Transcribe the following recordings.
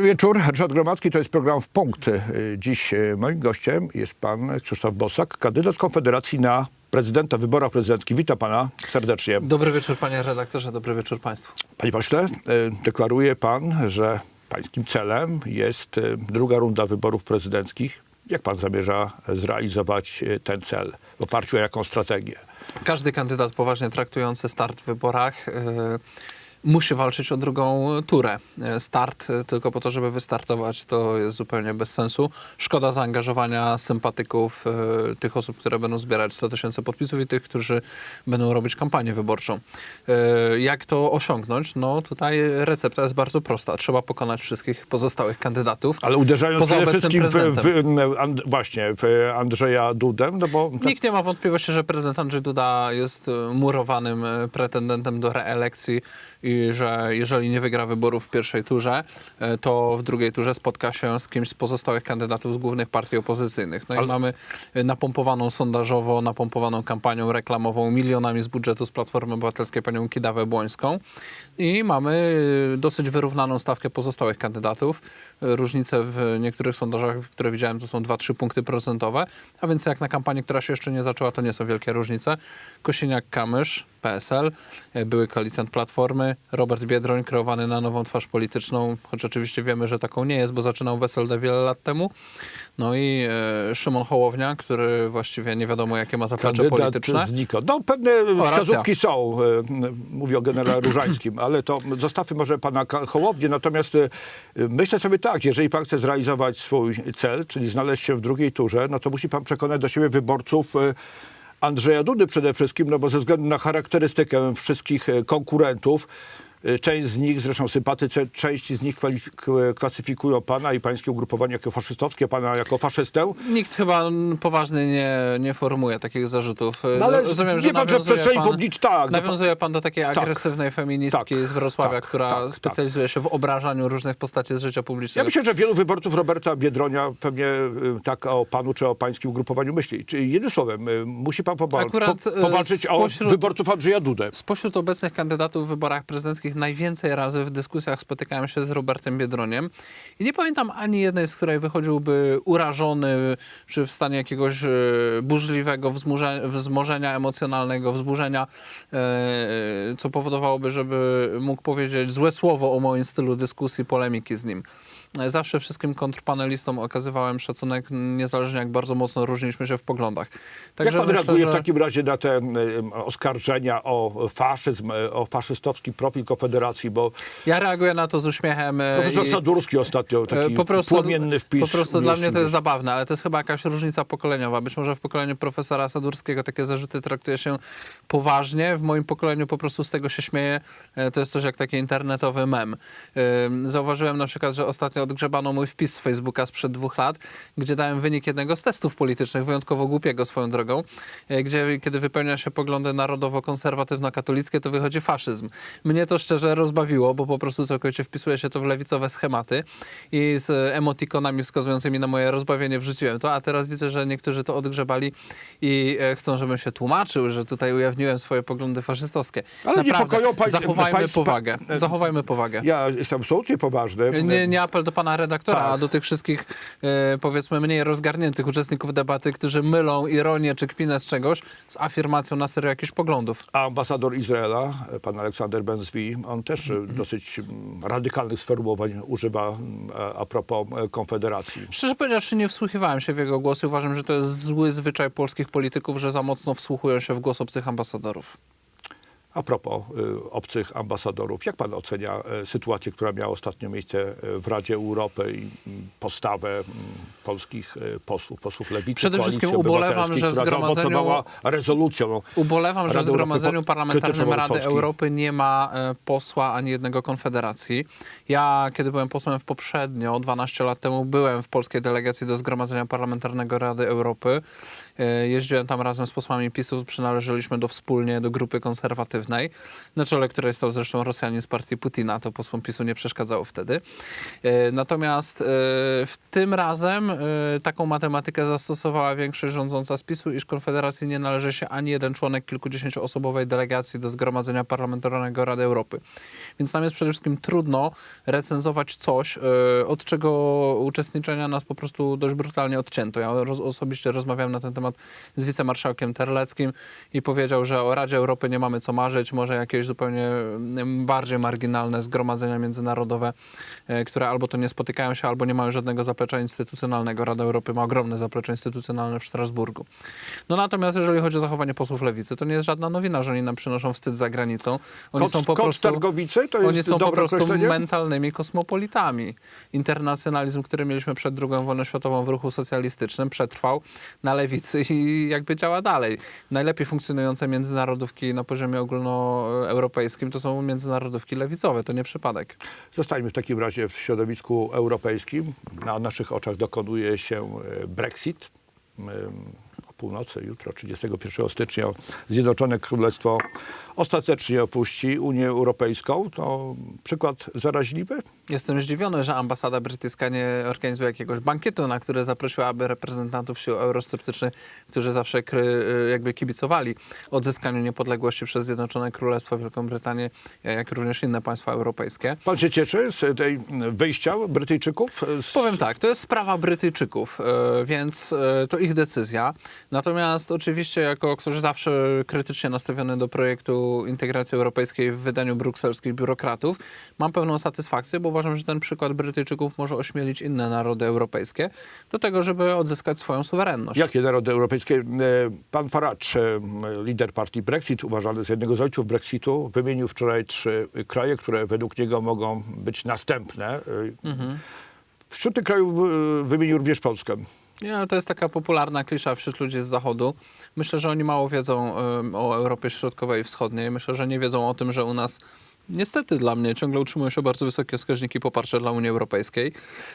Dobry wieczór, Ryszard Gromacki, to jest program W Punkt. Y, Dziś y, moim gościem jest pan Krzysztof Bosak, kandydat Konfederacji na prezydenta w wyborach prezydenckich. Witam pana serdecznie. Dobry wieczór panie redaktorze, dobry wieczór państwu. Panie pośle, y, deklaruje pan, że pańskim celem jest druga runda wyborów prezydenckich. Jak pan zamierza zrealizować ten cel? W oparciu o jaką strategię? Każdy kandydat poważnie traktujący start w wyborach y, musi walczyć o drugą turę. Y, Start y, tylko po to, żeby wystartować, to jest zupełnie bez sensu. Szkoda zaangażowania sympatyków, y, tych osób, które będą zbierać 100 tysięcy podpisów i tych, którzy będą robić kampanię wyborczą. Jak to osiągnąć? No tutaj recepta jest bardzo prosta. Trzeba pokonać wszystkich pozostałych kandydatów. Ale uderzając Poza przede wszystkim w, w, and, właśnie w Andrzeja Dudę, no bo tak, Nikt nie ma wątpliwości, że prezydent Andrzej Duda jest e, murowanym e, pretendentem do reelekcji i że jeżeli nie wygra wyborów w pierwszej turze, e, to w drugiej turze spotka się z kimś z pozostałych kandydatów z głównych partii opozycyjnych. No Ale- i mamy e, napompowaną sondażowo, napompowaną kampanią reklamową milionami z budżetu z Platformy Obywatelskiej panią Kidawę Błońską i mamy e, dosyć wyrównaną stawkę pozostałych kandydatów. E, Różnice w niektórych sondażach, które widziałem, to są 2-3 punkty procentowe, a więc jak na kampanii, która się jeszcze nie zaczęła, to nie są wielkie różnice. Kosiniak-Kamysz, PSL, e, były koalicjant Platformy, Robert Biedroń, kreowany na nową twarz polityczną, choć oczywiście wiemy, że taką nie jest, bo zaczynał w SLD wiele lat temu. No i e, Szymon Hołownia, który właściwie nie wiadomo, jakie ma zaplecze kandydat polityczne. znikąd. No pewne wskazówki są, e, mówię o generale Różańskim, ale to zostawmy może pana Hołownię, natomiast e, myślę sobie tak, jeżeli pan chce zrealizować swój cel, czyli znaleźć się w drugiej turze, no to musi pan przekonać do siebie wyborców e, Andrzeja Dudy przede wszystkim, no bo ze względu na charakterystykę wszystkich konkurentów, Część z nich, zresztą sympatycy, części z nich klasyfikują pana i pańskie ugrupowanie jako faszystowskie, pana jako faszystę. Nikt chyba poważnie nie, nie formuje takich zarzutów. No ale Rozumiem, wie pan, że przestrzeni publicznej- tak, no Nawiązuje pan do takiej agresywnej feministki tak, z Wrocławia, tak, która tak, tak. specjalizuje się w obrażaniu różnych postaci z życia Ja publicznego. myślę, że wielu wyborców Roberta Biedronia pewnie y, tak o panu czy o pańskim ugrupowaniu myśli. Czyli jednym słowem, y, musi pan powa- Akurat, po, y, powalczyć spośród- o wyborców Andrzeja Dudę. Spośród obecnych kandydatów w wyborach prezydenckich najwięcej razy w dyskusjach spotykałem się z Robertem Biedroniem i nie pamiętam ani jednej, z której wychodziłby urażony, czy w stanie jakiegoś e, burzliwego wzmożenia emocjonalnego, wzburzenia, e, co powodowałoby, żeby mógł powiedzieć złe słowo o moim stylu dyskusji, polemiki z nim. E, Zawsze wszystkim kontrpanelistom okazywałem szacunek, niezależnie jak bardzo mocno różniliśmy się w poglądach. Jak pan reaguje w że- takim razie na te oskarżenia o faszyzm, y, o faszystowski profil Konfederacji, bo Ja reaguję na to z uśmiechem. e, profesor i- Sadurski ostatnio e, taki po prostu, płomienny wpis. Po prostu dla mnie to jest zabawne, ale to jest chyba jakaś różnica pokoleniowa. Być może w pokoleniu profesora Sadurskiego takie zarzuty traktuje się poważnie. W moim pokoleniu po prostu z tego się śmieje. E, To jest coś jak taki internetowy mem. E, Zauważyłem na przykład, że ostatnio odgrzebano mój wpis z Facebooka sprzed dwóch lat, gdzie dałem wynik jednego z testów politycznych, wyjątkowo głupiego swoją drogą, e, gdzie kiedy wypełnia się poglądy narodowo-konserwatywno-katolickie, to wychodzi faszyzm. Mnie to szczerze rozbawiło, bo po prostu całkowicie wpisuje się to w lewicowe schematy i z emotikonami wskazującymi na moje rozbawienie wrzuciłem to, a teraz widzę, że niektórzy to odgrzebali i e, chcą, żebym się tłumaczył, że tutaj ujawniłem swoje poglądy faszystowskie. Ale Naprawdę, niepokoją pań- zachowajmy państwa- powagę. Zachowajmy powagę. Ja jestem absolutnie poważny. Nie, nie apel do pana redaktora, Tak. a do tych wszystkich, e, powiedzmy, mniej rozgarniętych uczestników debaty, którzy mylą ironię czy kpinę z czegoś z afirmacją na serio jakichś poglądów. A ambasador Izraela, pan Aleksander Benzwi, on też Mhm. e, dosyć mm, radykalnych sformułowań używa mm, a, propos e, Konfederacji. Szczerze powiedziawszy, nie wsłuchiwałem się w jego głosy. Uważam, że to jest zły zwyczaj polskich polityków, że za mocno wsłuchują się w głos obcych ambasadorów. A propos y, obcych ambasadorów, jak pan ocenia y, sytuację, która miała ostatnio miejsce y, w Radzie Europy i postawę y, polskich posłów, posłów lewicy, Przede wszystkim ubolewam, że w zgromadzeniu- rezolucją. Ubolewam, że w Zgromadzeniu Parlamentarnym Rady. Europy nie ma e, posła ani jednego Konfederacji. Ja, kiedy byłem posłem w poprzednio, 12 lat temu, byłem w polskiej delegacji do Zgromadzenia Parlamentarnego Rady Europy. E, Jeździłem tam razem z posłami PiSu, przynależeliśmy do wspólnie do grupy konserwatywnej, na czele której stał zresztą Rosjanin z partii Putina, to posłom PiSu nie przeszkadzało wtedy. E, Natomiast e, w tym razem taką matematykę zastosowała większość rządząca z PiSu, iż Konfederacji nie należy się ani jeden członek kilkudziesięcioosobowej delegacji do Zgromadzenia Parlamentarnego Rady Europy. Więc nam jest przede wszystkim trudno recenzować coś, od czego uczestniczenia nas po prostu dość brutalnie odcięto. Ja osobiście rozmawiałem na ten temat z wicemarszałkiem Terleckim i powiedział, że o Radzie Europy nie mamy co marzyć, może jakieś zupełnie mm, bardziej marginalne zgromadzenia międzynarodowe, e, które albo to nie spotykają się, albo nie mają żadnego zaplecza instytucjonalnego. Rada Europy ma ogromne zaplecze instytucjonalne w Strasburgu. No natomiast jeżeli chodzi o zachowanie posłów lewicy, to nie jest żadna nowina, że oni nam przynoszą wstyd za granicą. Oni Kot, są po prostu... To jest Oni są po prostu mentalnymi kosmopolitami. Internacjonalizm, który mieliśmy przed II wojną światową w ruchu socjalistycznym, przetrwał na lewicy i jakby działa dalej. Najlepiej funkcjonujące międzynarodówki na poziomie ogólnoeuropejskim to są międzynarodówki lewicowe, to nie przypadek. Zostańmy w takim razie w środowisku europejskim. Na naszych oczach dokonuje się e, Brexit. Ym, O północy, jutro, 31 stycznia, Zjednoczone Królestwo ostatecznie opuści Unię Europejską. To przykład zaraźliwy? Jestem zdziwiony, że ambasada brytyjska nie organizuje jakiegoś bankietu, na który zaprosiłaby reprezentantów sił eurosceptycznych, którzy zawsze kry, jakby kibicowali odzyskaniu niepodległości przez Zjednoczone Królestwo, Wielką Brytanię, jak również inne państwa europejskie. Pan się cieszy z tej wyjścia Brytyjczyków? Z... Powiem tak, to jest sprawa Brytyjczyków, e, więc e, to ich decyzja. Natomiast oczywiście jako ktoś zawsze krytycznie nastawiony do projektu integracji europejskiej w wydaniu brukselskich biurokratów, mam pełną satysfakcję, bo uważam, że ten przykład Brytyjczyków może ośmielić inne narody europejskie do tego, żeby odzyskać swoją suwerenność. Jakie narody europejskie? E, Pan Farage, e, lider partii Brexit, uważany za jednego z ojców Brexitu, wymienił wczoraj trzy kraje, które według niego mogą być następne. E, Wśród tych krajów wymienił również Polskę. Nie, to jest taka popularna klisza wśród ludzi z Zachodu. Myślę, że oni mało wiedzą em, o Europie Środkowej i Wschodniej. Myślę, że nie wiedzą o tym, że u nas niestety dla mnie ciągle utrzymują się bardzo wysokie wskaźniki poparcia dla Unii Europejskiej.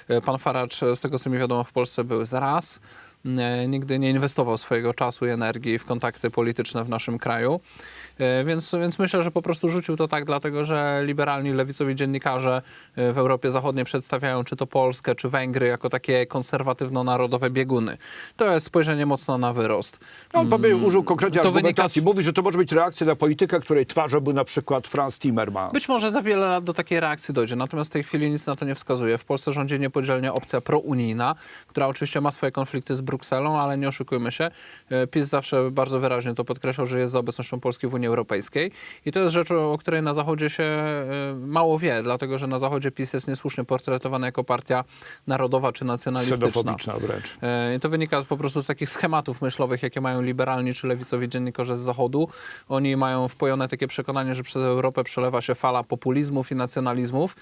E, Pan Farage, z tego co mi wiadomo, w Polsce był zaraz. E, Nigdy nie inwestował swojego czasu i energii w kontakty polityczne w naszym kraju. E, Więc, więc myślę, że po prostu rzucił to tak, dlatego że liberalni, lewicowi dziennikarze e, w Europie Zachodniej przedstawiają czy to Polskę, czy Węgry jako takie konserwatywno-narodowe bieguny. To jest spojrzenie mocno na wyrost. No, On powie, użył konkretnej To wynika argumentacji. z- Mówi, że to może być reakcja na politykę, której twarzą był na przykład Franz Timmermans. Być może za wiele lat do takiej reakcji dojdzie, natomiast w tej chwili nic na to nie wskazuje. W Polsce rządzi niepodzielnie opcja prounijna, która oczywiście ma swoje konflikty z Brukselą, ale nie oszukujmy się. e, PiS zawsze bardzo wyraźnie to podkreślał, że jest za obecnością Polski w Unii Europejskiej i to jest rzecz, o której na Zachodzie się e, mało wie, dlatego że na Zachodzie PiS jest niesłusznie portretowany jako partia narodowa czy nacjonalistyczna. Wręcz. E, I to wynika po prostu z takich schematów myślowych, jakie mają liberalni czy lewicowi dziennikarze z Zachodu. Oni mają wpojone takie przekonanie, że przez Europę przelewa się fala populizmów i nacjonalizmów.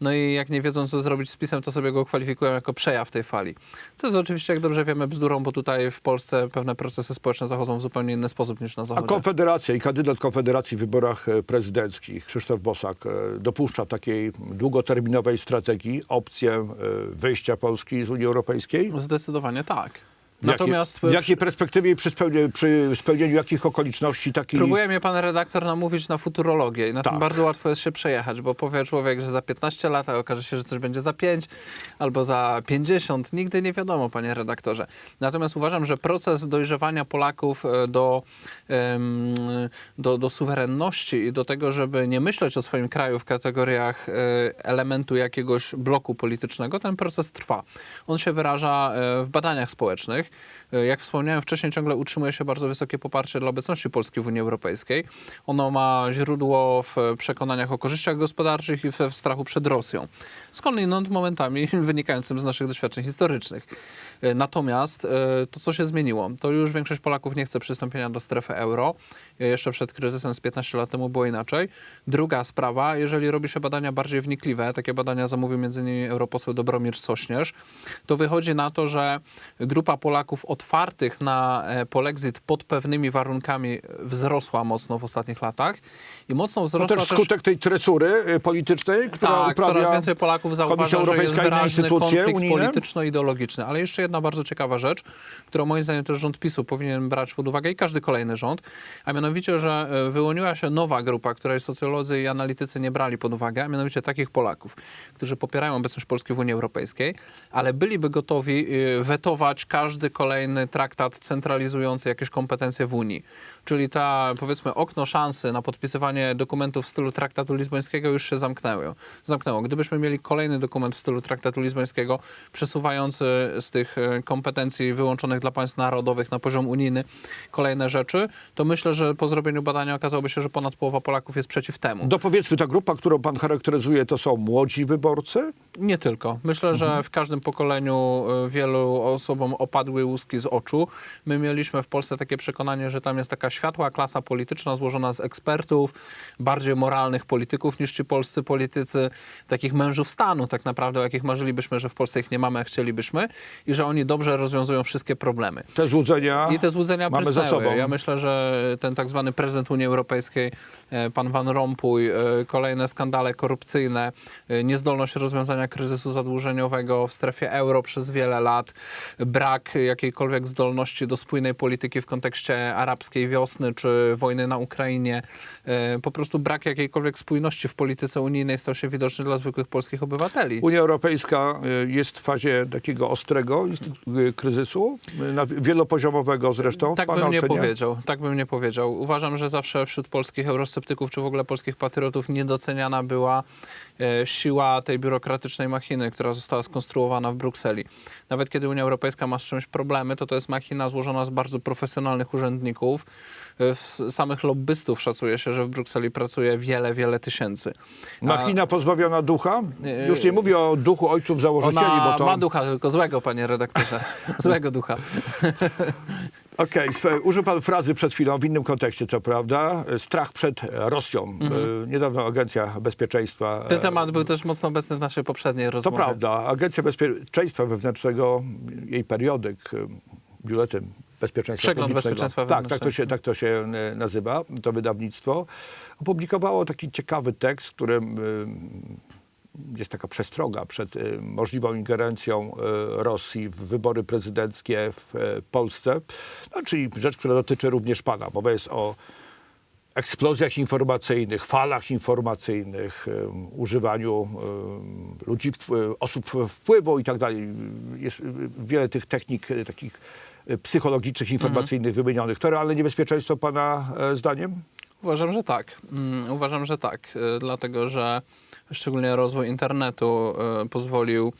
No i jak nie wiedzą, co zrobić z pisem, to sobie go kwalifikują jako przejaw tej fali. Co jest oczywiście, jak dobrze wiemy, bzdurą, bo tutaj w Polsce pewne procesy społeczne zachodzą w zupełnie inny sposób niż na A Zachodzie. Konfederacja i kandydat Konfederacji w wyborach e, prezydenckich, Krzysztof Bosak, e, dopuszcza takiej długoterminowej strategii opcję e, wyjścia Polski z Unii Europejskiej? Zdecydowanie tak. W Natomiast jakiej, w jakiej perspektywie i przy spełnieniu, przy spełnieniu jakich okoliczności taki... Próbuje mnie pan redaktor namówić na futurologię i na Tak. tym bardzo łatwo jest się przejechać, bo powie człowiek, że za 15 lat, a okaże się, że coś będzie za 5 albo za 50. Nigdy nie wiadomo, panie redaktorze. Natomiast uważam, że proces dojrzewania Polaków e, do, do, do suwerenności i do tego, żeby nie myśleć o swoim kraju w kategoriach e, elementu jakiegoś bloku politycznego, ten proces trwa. On się wyraża e, w badaniach społecznych. E, Jak wspomniałem wcześniej, ciągle utrzymuje się bardzo wysokie poparcie dla obecności Polski w Unii Europejskiej. Ono ma źródło w przekonaniach o korzyściach gospodarczych i w strachu przed Rosją. Skądinąd momentami wynikającym z naszych doświadczeń historycznych. E, Natomiast e, to, co się zmieniło, to już większość Polaków nie chce przystąpienia do strefy euro. Jeszcze przed kryzysem z 15 lat temu było inaczej. Druga sprawa, jeżeli robi się badania bardziej wnikliwe, takie badania zamówił m.in. europoseł Dobromir Sośnierz, to wychodzi na to, że grupa Polaków Polaków otwartych na e, polexit pod pewnymi warunkami wzrosła mocno w ostatnich latach i mocno To wzrosła też skutek tej tresury y, politycznej, która tak, uprawia coraz więcej Polaków zauważa, że jest wyraźny konflikt polityczno-ideologiczny. Ale jeszcze jedna bardzo ciekawa rzecz, którą moim zdaniem też rząd PiSu powinien brać pod uwagę i każdy kolejny rząd, a mianowicie, że e, wyłoniła się nowa grupa, której socjolodzy i analitycy nie brali pod uwagę, a mianowicie takich Polaków, którzy popierają obecność Polski w Unii Europejskiej, ale byliby gotowi e, wetować każdy kolejny traktat centralizujący jakieś kompetencje w Unii. Czyli ta, powiedzmy, okno szansy na podpisywanie dokumentów w stylu traktatu lizbońskiego już się zamknęło. zamknęło. Gdybyśmy mieli kolejny dokument w stylu traktatu lizbońskiego, przesuwający z tych e, kompetencji wyłączonych dla państw narodowych na poziom unijny kolejne rzeczy, to myślę, że po zrobieniu badania okazałoby się, że ponad połowa Polaków jest przeciw temu. Dopowiedzmy, ta grupa, którą pan charakteryzuje, to są młodzi wyborcy? Nie tylko. Myślę, że w każdym pokoleniu e, wielu osobom opadły łuski z oczu. My mieliśmy w Polsce takie przekonanie, że tam jest taka światła klasa polityczna złożona z ekspertów, bardziej moralnych polityków niż ci polscy politycy, takich mężów stanu tak naprawdę, o jakich marzylibyśmy, że w Polsce ich nie mamy, a chcielibyśmy i że oni dobrze rozwiązują wszystkie problemy. Te złudzenia I te złudzenia mamy za sobą. Ja myślę, że ten tak zwany prezydent Unii Europejskiej, e, pan Van Rompuy, e, kolejne skandale korupcyjne, e, niezdolność rozwiązania kryzysu zadłużeniowego w strefie euro przez wiele lat, brak jakiejkolwiek zdolności do spójnej polityki w kontekście arabskiej wiosny czy wojny na Ukrainie, e, po prostu brak jakiejkolwiek spójności w polityce unijnej stał się widoczny dla zwykłych polskich obywateli. Unia Europejska y, jest w fazie takiego ostrego y, kryzysu, wielopoziomowego zresztą. Tak bym nie powiedział. Tak bym nie powiedział. Uważam, że zawsze wśród polskich eurosceptyków, czy w ogóle polskich patriotów niedoceniana była e, siła tej biurokratycznej machiny, która została skonstruowana w Brukseli. Nawet kiedy Unia Europejska ma z czymś problemy, to to jest machina złożona z bardzo profesjonalnych urzędników. E, samych lobbystów szacuje się, że w Brukseli pracuje wiele, wiele tysięcy. A Machina pozbawiona ducha? Nie, Już nie mówię o duchu ojców założycieli, Ona bo to... ma ducha, tylko złego, panie redaktorze. złego ducha. Okej, swe- użył pan frazy przed chwilą w innym kontekście, co prawda. Strach przed Rosją. Mhm. Y, Niedawno Agencja Bezpieczeństwa... Ten e, temat był też mocno obecny w naszej poprzedniej To rozmowie. prawda. Agencja Bezpieczeństwa Wewnętrznego, jej periodyk, y, biuletyn bezpieczeństwa Przegląd bezpieczeństwa tak, tak to się, tak to się nazywa, to wydawnictwo. Opublikowało taki ciekawy tekst, w którym jest taka przestroga przed y, możliwą ingerencją y, Rosji w wybory prezydenckie w y, Polsce. No, czyli rzecz, która dotyczy również pana. Mowa jest o eksplozjach informacyjnych, falach informacyjnych, używaniu ludzi, osób wpływu i tak dalej. Jest wiele tych technik takich psychologicznych, informacyjnych wymienionych. To realne niebezpieczeństwo pana zdaniem? Uważam, że tak. Mm, Uważam, że tak, y, dlatego że szczególnie rozwój internetu y, pozwolił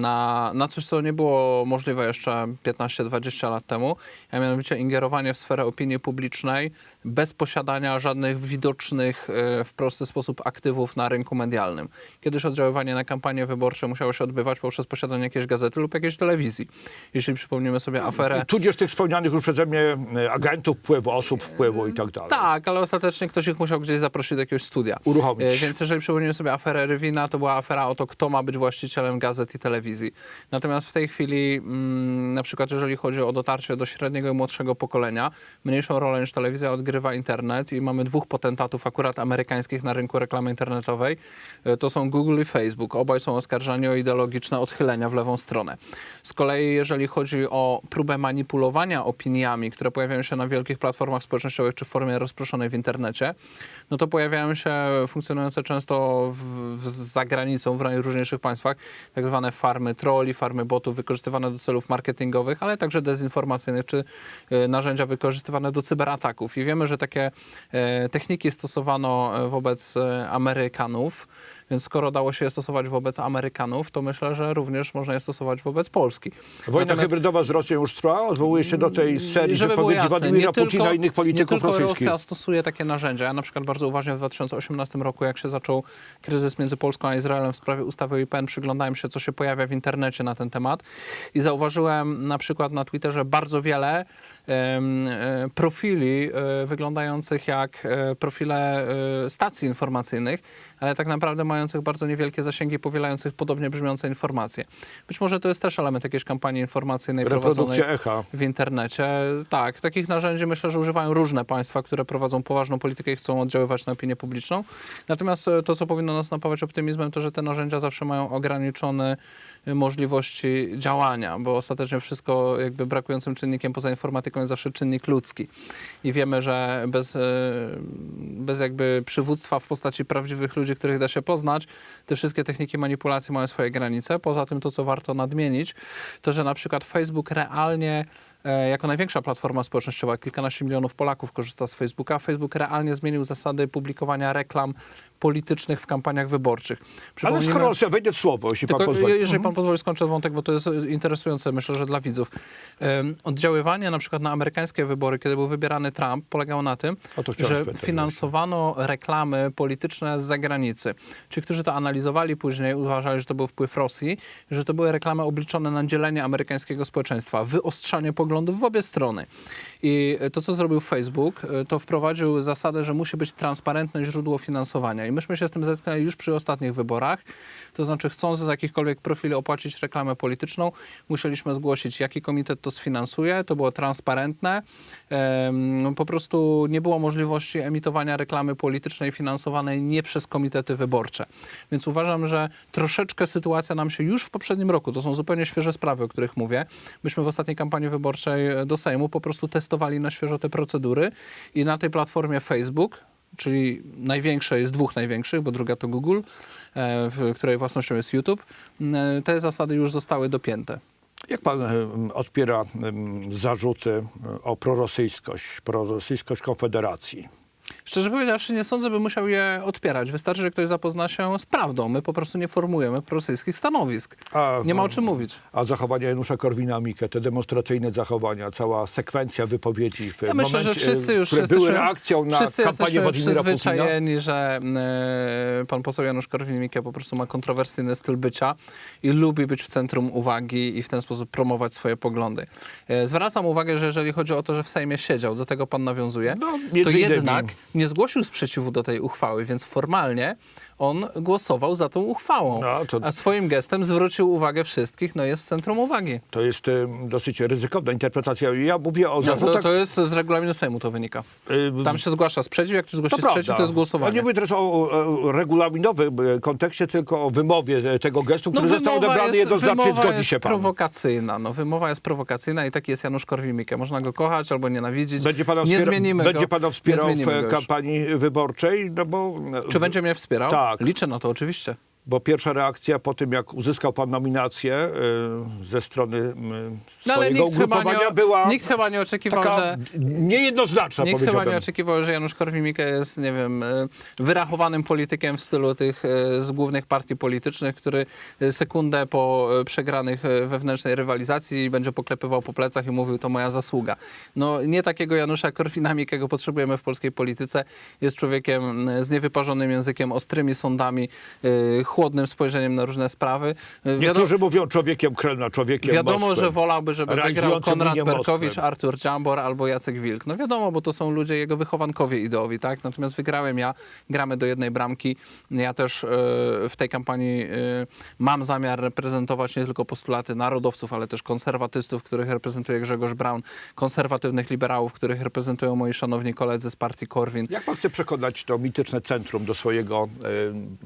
na, na coś, co nie było możliwe jeszcze 15-20 lat temu, a mianowicie ingerowanie w sferę opinii publicznej bez posiadania żadnych widocznych y, w prosty sposób aktywów na rynku medialnym. Kiedyś oddziaływanie na kampanie wyborcze musiało się odbywać poprzez posiadanie jakiejś gazety lub jakiejś telewizji. Jeśli przypomnimy sobie aferę Tudzież tych wspomnianych już przeze mnie e, agentów wpływu, osób wpływu i tak dalej. Tak, ale ostatecznie ktoś ich musiał gdzieś zaprosić do jakiegoś studia. Uruchomić. E, Więc jeżeli przypomnimy sobie aferę Rywina, to była afera o to, kto ma być właścicielem gazet i telewizji. Natomiast w tej chwili, mm, na przykład jeżeli chodzi o dotarcie do średniego i młodszego pokolenia, mniejszą rolę niż telewizja odgrywa internet i mamy dwóch potentatów akurat amerykańskich na rynku reklamy internetowej. E, To są Google i Facebook. Obaj są oskarżani o ideologiczne odchylenia w lewą stronę. Z kolei jeżeli chodzi o próbę manipulowania opiniami, które pojawiają się na wielkich platformach społecznościowych czy w formie rozproszonej w internecie, no to pojawiają się funkcjonujące często w, w, za granicą w najróżniejszych państwach tak zwane farmy trolli, farmy botów wykorzystywane do celów marketingowych, ale także dezinformacyjnych czy e, narzędzia wykorzystywane do cyberataków. I wiemy, że takie e, techniki stosowano e, wobec e, Amerykanów, więc skoro dało się je stosować wobec Amerykanów, to myślę, że również można je stosować wobec Polski. Wojna Natomiast- hybrydowa z Rosją już trwa? Odwołuje się do tej serii żeby wypowiedzi jasne, Władimira Putina tylko- i innych polityków nie tylko rosyjskich. Rosja stosuje takie narzędzia. Ja na przykład bardzo uważnie w 2018 roku, jak się zaczął kryzys między Polską a Izraelem w sprawie ustawy o IPN, przyglądałem się, co się pojawia w internecie na ten temat i zauważyłem na przykład na Twitterze bardzo wiele profili e, wyglądających jak e, profile e, stacji informacyjnych, ale tak naprawdę mających bardzo niewielkie zasięgi, powielających podobnie brzmiące informacje. Być może to jest też element jakiejś kampanii informacyjnej prowadzonej echa. w internecie. Tak, takich narzędzi myślę, że używają różne państwa, które prowadzą poważną politykę i chcą oddziaływać na opinię publiczną. Natomiast e, to, co powinno nas napawać optymizmem, to, że te narzędzia zawsze mają ograniczone e, możliwości działania, bo ostatecznie wszystko jakby brakującym czynnikiem poza informatyką jest zawsze czynnik ludzki. I wiemy, że bez, e, bez jakby przywództwa w postaci prawdziwych ludzi, których da się poznać, te wszystkie techniki manipulacji mają swoje granice. Poza tym to, co warto nadmienić, to, że na przykład Facebook realnie e, jako największa platforma społecznościowa, kilkanaście milionów Polaków korzysta z Facebooka. Facebook realnie zmienił zasady publikowania reklam politycznych w kampaniach wyborczych. Ale skoro ja wejdę w słowo, jeśli pan pozwoli. je- jeżeli pan pozwoli, skończę wątek, bo to jest e, interesujące, myślę, że dla widzów. Em, Oddziaływanie na przykład na amerykańskie wybory, kiedy był wybierany Trump, polegało na tym, że finansowano reklamy polityczne z zagranicy. Ci, którzy to analizowali później, uważali, że to był wpływ Rosji, że to były reklamy obliczone na dzielenie amerykańskiego społeczeństwa, wyostrzanie poglądów w obie strony. I to, co zrobił Facebook, e, to wprowadził zasadę, że musi być transparentne źródło finansowania. I myśmy się z tym zetknęli już przy ostatnich wyborach. To znaczy, chcąc z jakichkolwiek profili opłacić reklamę polityczną, musieliśmy zgłosić, jaki komitet to sfinansuje. To było transparentne. Po prostu nie było możliwości emitowania reklamy politycznej finansowanej nie przez komitety wyborcze. Więc uważam, że troszeczkę sytuacja nam się już w poprzednim roku, to są zupełnie świeże sprawy, o których mówię. Myśmy w ostatniej kampanii wyborczej do Sejmu po prostu testowali na świeżo te procedury i na tej platformie Facebook, czyli największej z dwóch największych, bo druga to Google, e, w której własnością jest YouTube, e, te zasady już zostały dopięte. Jak pan em, odpiera zarzuty e, o prorosyjskość, prorosyjskość Konfederacji? Szczerze powiedziawszy, nie sądzę, by musiał je odpierać. Wystarczy, że ktoś zapozna się z prawdą. My po prostu nie formujemy prorosyjskich stanowisk. A, Nie ma o no, czym mówić. A zachowania Janusza Korwina-Mikke, te demonstracyjne zachowania, cała sekwencja wypowiedzi w Ja myślę, momencie, że wszyscy już które jesteśmy, były reakcją na wszyscy kampanię Władimira Putina. przyzwyczajeni, że e, pan poseł Janusz Korwin-Mikke po prostu ma kontrowersyjny styl bycia i lubi być w centrum uwagi i w ten sposób promować swoje poglądy. E, zwracam uwagę, że jeżeli chodzi o to, że w Sejmie siedział, do tego pan nawiązuje, No, to jednak nie zgłosił sprzeciwu do tej uchwały, więc formalnie on głosował za tą uchwałą, No, to- a swoim gestem zwrócił uwagę wszystkich, no jest w centrum uwagi. To jest em, dosyć ryzykowna interpretacja. Ja mówię o No, zarzutach... to, to jest z regulaminu Sejmu to wynika. y, Tam się zgłasza sprzeciw, jak ktoś zgłosi To sprzeciw, prawda. to jest głosowanie. Ja nie mówię teraz o, o regulaminowym e, kontekście, tylko o wymowie e, tego gestu, który został No, wymowa odebrany jednoznacznie. Zgodzi się pan. prowokacyjna. No, wymowa jest prowokacyjna i taki jest Janusz Korwin-Mikke. Można go kochać albo nienawidzić. Będzie pana, nie zmienimy będzie go. pana wspierał w kampanii wyborczej? No bo, Czy będzie mnie wspierał? Tak. Liczę na to oczywiście. bo pierwsza reakcja po tym, jak uzyskał pan nominację e, ze strony m, No, ale nikt chyba, nie, była nikt chyba nie oczekiwał, że... niejednoznaczna, Nikt chyba nie oczekiwał, że Janusz Korwin-Mikke jest, nie wiem, e, wyrachowanym politykiem w stylu tych e, z głównych partii politycznych, który e, sekundę po przegranych wewnętrznej rywalizacji będzie poklepywał po plecach i mówił, to moja zasługa. No nie takiego Janusza Korwina-Mikkego potrzebujemy w polskiej polityce. Jest człowiekiem z niewyparzonym językiem, ostrymi sądami, chłodnym spojrzeniem na różne sprawy. Wiadomo- Niektórzy mówią człowiekiem Kremla, człowiekiem Wiadomo, Moskwy. że wolałby, żeby wygrał Konrad Berkowicz. Artur Dziambor albo Jacek Wilk. No wiadomo, bo to są ludzie, jego wychowankowie ideowi, tak? Natomiast wygrałem ja, gramy do jednej bramki. Ja też e, w tej kampanii e, mam zamiar reprezentować nie tylko postulaty narodowców, ale też konserwatystów, których reprezentuje Grzegorz Braun, konserwatywnych liberałów, których reprezentują moi szanowni koledzy z partii Korwin. Jak pan chce przekonać to mityczne centrum do swojego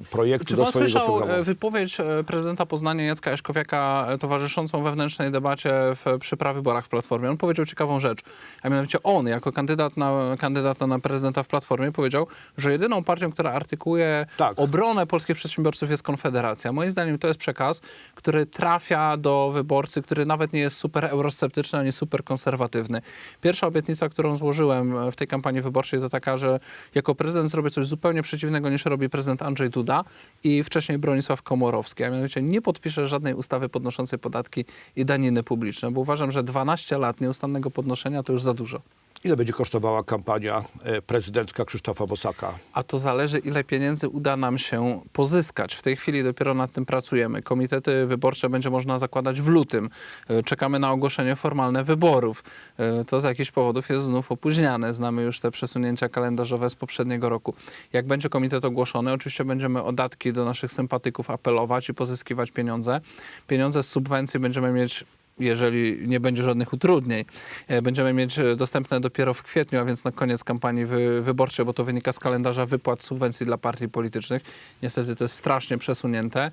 e, projektu, Czy do swojego słyszał programu? wypowiedź prezydenta Poznania Jacka Jaśkowiaka e, towarzyszącą wewnętrznej debacie w, przy prawyborach w Platformie? On powiedział ciekawą rzecz, a mianowicie on jako kandydat na, kandydata na prezydenta w Platformie powiedział, że jedyną partią, która artykułuje Tak. obronę polskich przedsiębiorców jest Konfederacja. Moim zdaniem to jest przekaz, który trafia do wyborcy, który nawet nie jest super eurosceptyczny ani super konserwatywny. Pierwsza obietnica, którą złożyłem w tej kampanii wyborczej to taka, że jako prezydent zrobię coś zupełnie przeciwnego niż robi prezydent Andrzej Duda i wcześniej Bronisław Komorowski. A mianowicie nie podpiszę żadnej ustawy podnoszącej podatki i daniny publiczne, bo uważam, że 12 lat nieustannego podnoszenia to już za dużo. Ile będzie kosztowała kampania e, prezydencka Krzysztofa Bosaka? A to zależy, ile pieniędzy uda nam się pozyskać. W tej chwili dopiero nad tym pracujemy. Komitety wyborcze będzie można zakładać w lutym. E, Czekamy na ogłoszenie formalne wyborów. E, To z jakichś powodów jest znów opóźniane. Znamy już te przesunięcia kalendarzowe z poprzedniego roku. Jak będzie komitet ogłoszony, oczywiście będziemy o datki do naszych sympatyków apelować i pozyskiwać pieniądze. Pieniądze z subwencji będziemy mieć jeżeli nie będzie żadnych utrudnień, e, będziemy mieć e, dostępne dopiero w kwietniu, a więc na koniec kampanii wy, wyborczej, bo to wynika z kalendarza wypłat subwencji dla partii politycznych. Niestety to jest strasznie przesunięte.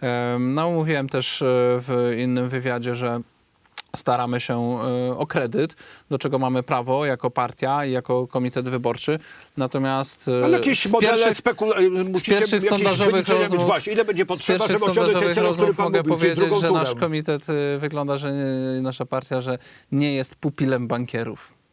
Em, No, mówiłem też e, w innym wywiadzie, że staramy się e, o kredyt, do czego mamy prawo jako partia i jako komitet wyborczy. Natomiast e, Ale jakieś z modele pierwszych- spekulacyjne, musicie pierwszych sondażowych rozmów- właśnie. Ile będzie z potrzeba, pierwszych żeby osiągnąć którym rozmów mogę mówił, powiedzieć, że nasz komitet y, wygląda, że nasza partia, że nie jest pupilem bankierów.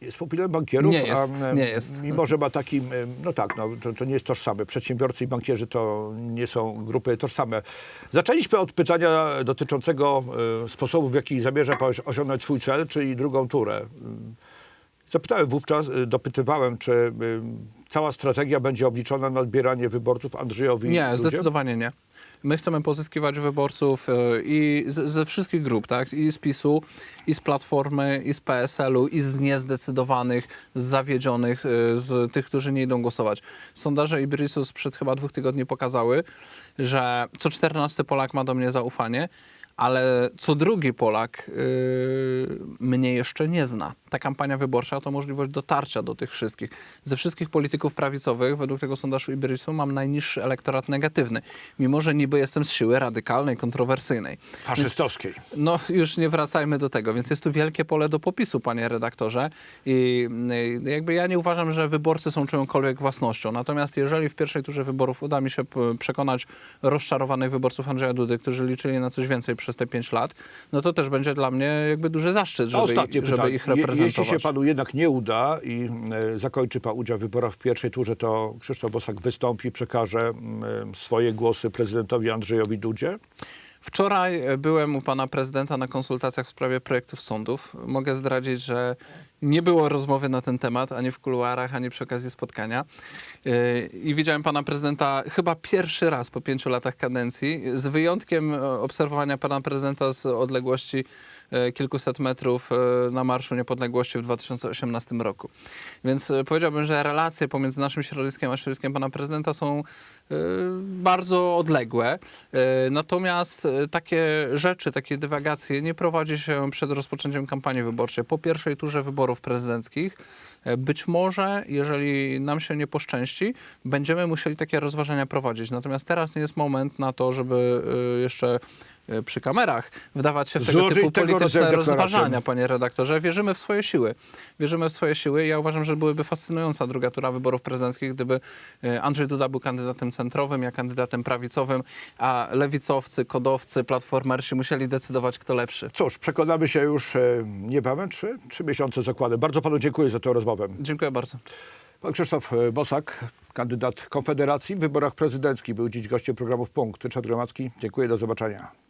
Jest pupilem bankierów, Nie jest, a, e, nie jest. mimo że ma taki, e, no tak, no, to, to nie jest tożsame. Przedsiębiorcy i bankierzy to nie są grupy tożsame. Zaczęliśmy od pytania dotyczącego e, sposobu, w jaki zamierza pan osiągnąć swój cel, czyli drugą turę. Zapytałem wówczas, dopytywałem, czy e, cała strategia będzie obliczona na odbieranie wyborców Andrzejowi Nie, Dudzie? zdecydowanie nie. My chcemy pozyskiwać wyborców y, i ze wszystkich grup, tak? I z PiSu, i z Platformy, i z PSL-u, i z niezdecydowanych, z zawiedzionych, y, z tych, którzy nie idą głosować. Sondaże Ibrisus przed chyba dwóch tygodni pokazały, że co 14 Polak ma do mnie zaufanie, ale co drugi Polak yy, mnie jeszcze nie zna. Ta kampania wyborcza to możliwość dotarcia do tych wszystkich. Ze wszystkich polityków prawicowych, według tego sondażu Iberisu, mam najniższy elektorat negatywny. Mimo, że niby jestem z siły radykalnej, kontrowersyjnej. Faszystowskiej. No już nie wracajmy do tego, więc jest tu wielkie pole do popisu, panie redaktorze. I y, jakby ja nie uważam, że wyborcy są czyjąkolwiek własnością. Natomiast jeżeli w pierwszej turze wyborów uda mi się p- przekonać rozczarowanych wyborców Andrzeja Dudy, którzy liczyli na coś więcej przez te pięć lat, no to też będzie dla mnie jakby duży zaszczyt, żeby, ostatnie żeby pytanie. ich Je- reprezentować. Jeśli się panu jednak nie uda i e, zakończy pan udział w wyborach w pierwszej turze, to Krzysztof Bosak wystąpi, przekaże m, e, swoje głosy prezydentowi Andrzejowi Dudzie. Wczoraj e, byłem u pana prezydenta na konsultacjach w sprawie projektów sądów. Mogę zdradzić, że nie było rozmowy na ten temat ani w kuluarach, ani przy okazji spotkania. Yy, I widziałem pana prezydenta chyba pierwszy raz po pięciu latach kadencji, z wyjątkiem e, obserwowania pana prezydenta z odległości e, kilkuset metrów e, na Marszu Niepodległości w 2018 roku. Więc e, powiedziałbym, że relacje pomiędzy naszym środowiskiem a środowiskiem pana prezydenta są e, bardzo odległe. E, Natomiast e, takie rzeczy, takie dywagacje nie prowadzi się przed rozpoczęciem kampanii wyborczej. Po pierwszej turze wyborów prezydenckich być może, jeżeli nam się nie poszczęści, będziemy musieli takie rozważania prowadzić. Natomiast teraz nie jest moment na to, żeby jeszcze przy kamerach wdawać się w tego Złożyć typu tego polityczne rozważania, panie redaktorze. Wierzymy w swoje siły. Wierzymy w swoje siły. Ja uważam, że byłyby fascynująca druga tura wyborów prezydenckich, gdyby Andrzej Duda był kandydatem centrowym, ja kandydatem prawicowym, a lewicowcy, kodowcy, platformersi musieli decydować, kto lepszy. Cóż, przekonamy się już e, niebawem, trzy, trzy miesiące zakładem. Bardzo panu dziękuję za tę rozmowę. Dziękuję bardzo. Pan Krzysztof e, Bosak, kandydat Konfederacji w wyborach prezydenckich, był dziś gościem programu Punkt. Ryszard Gromacki, dziękuję, do zobaczenia.